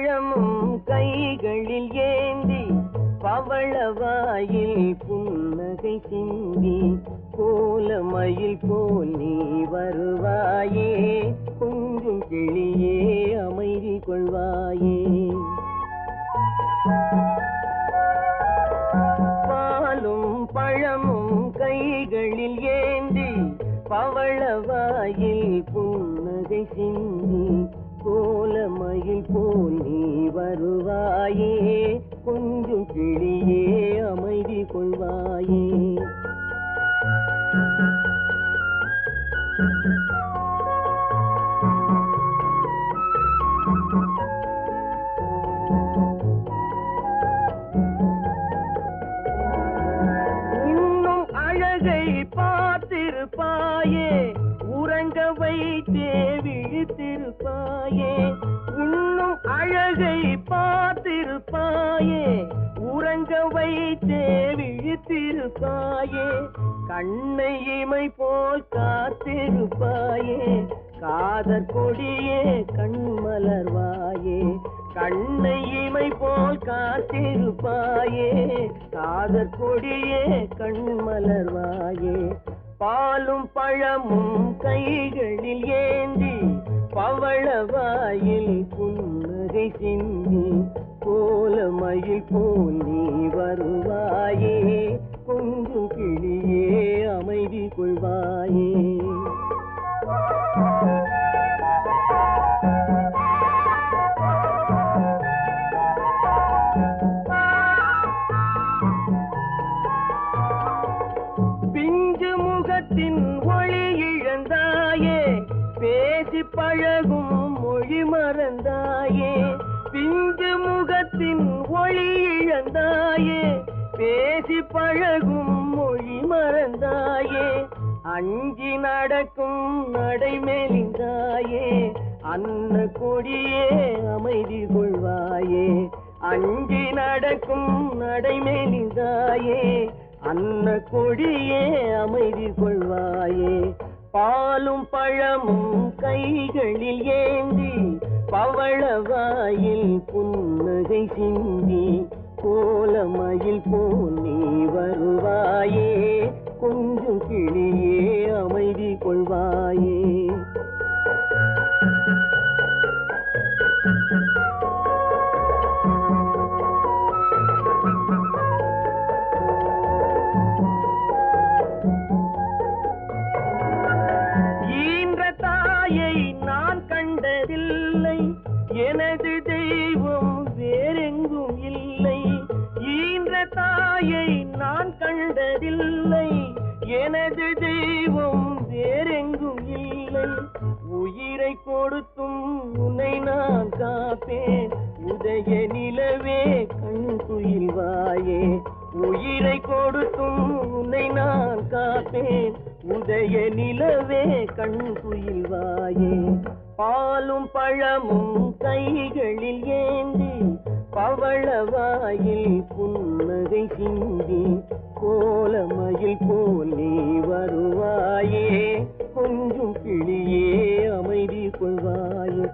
பழமும் கைகளில் ஏந்தி பவளவாயில் புன்னகை சிந்தி கோலமயில் போல் நீ வருவாயே கொஞ்சம் கிளியே அமைதி கொள்வாயே. பாலும் பழமும் கைகளில் ஏந்தி பவளவாயில் புன்னகை சிந்தி கோலமயில் போல் நீ வருவாயே கொஞ்சம் கிளியே அமைதி கொள்வாயே. இன்னும் அழகை பார்த்திருப்பாயே உறங்க வைத்தே விழி விழித்திருப்பாயே இன்னும் அழகை பார்த்திருப்பாயே உறங்க வைத்தே விழித்திருப்பாயே கண்ணை இமை போல் காத்திருப்பாயே காதற் கொடியே கண்மலர்வாயே கண்ணை இமை போல் காத்திருப்பாயே காதற் கொடியே கண்மலர்வாயே பாலும் பழமும் கைகளில் ஏந்தி பவளவாயில் புன்னகை சிந்தி கோலமயில் போல் நீ வருவாயே கொஞ்சம் கிளியே அமைதி கொள்வாயே. பிஞ்சு முகத்தின் ஒளி இழந்தாயே பேசி பழகும் மொழி மறந்தாயே. பிஞ்சு முகத்தின் ஒளி இழந்தாயே. பேசி பழகும் மொழி மறந்தாயே. அஞ்சி நடக்கும் நடை மெலிந்தாயே. அன்ன கொடியே அமைதி கொள்வாயே. அஞ்சி நடக்கும் நடை மெலிந்தாயே. அன்ன கொடியே அமைதி கொள்வாயே. பாலும் பழமும் கைகளில் ஏந்தி பவளவாயில் புன்னகை சிந்தி கோலமயில் போல் நீ வருவாயே கொஞ்சம் கிளியே அமைதி கொள்வாயே. தெய்வம் வேறெங்கும் இல்லை. உயிரை கொடுத்தும் உன்னை நான் காப்பேன். உதய நிலவே கண் துயில்வாயே உயிரை கொடுத்தும் உன்னை நான் காப்பேன். உதய நிலவே கண் துயில்வாயே பாலும் பழமும் கைகளில் ஏந்தி பவளவாயில் புன்னகை சிந்தி கோலமயில் போல் நீ வருவாயே. கொஞ்சம் கிளியே அமைதி கொள்வாயே.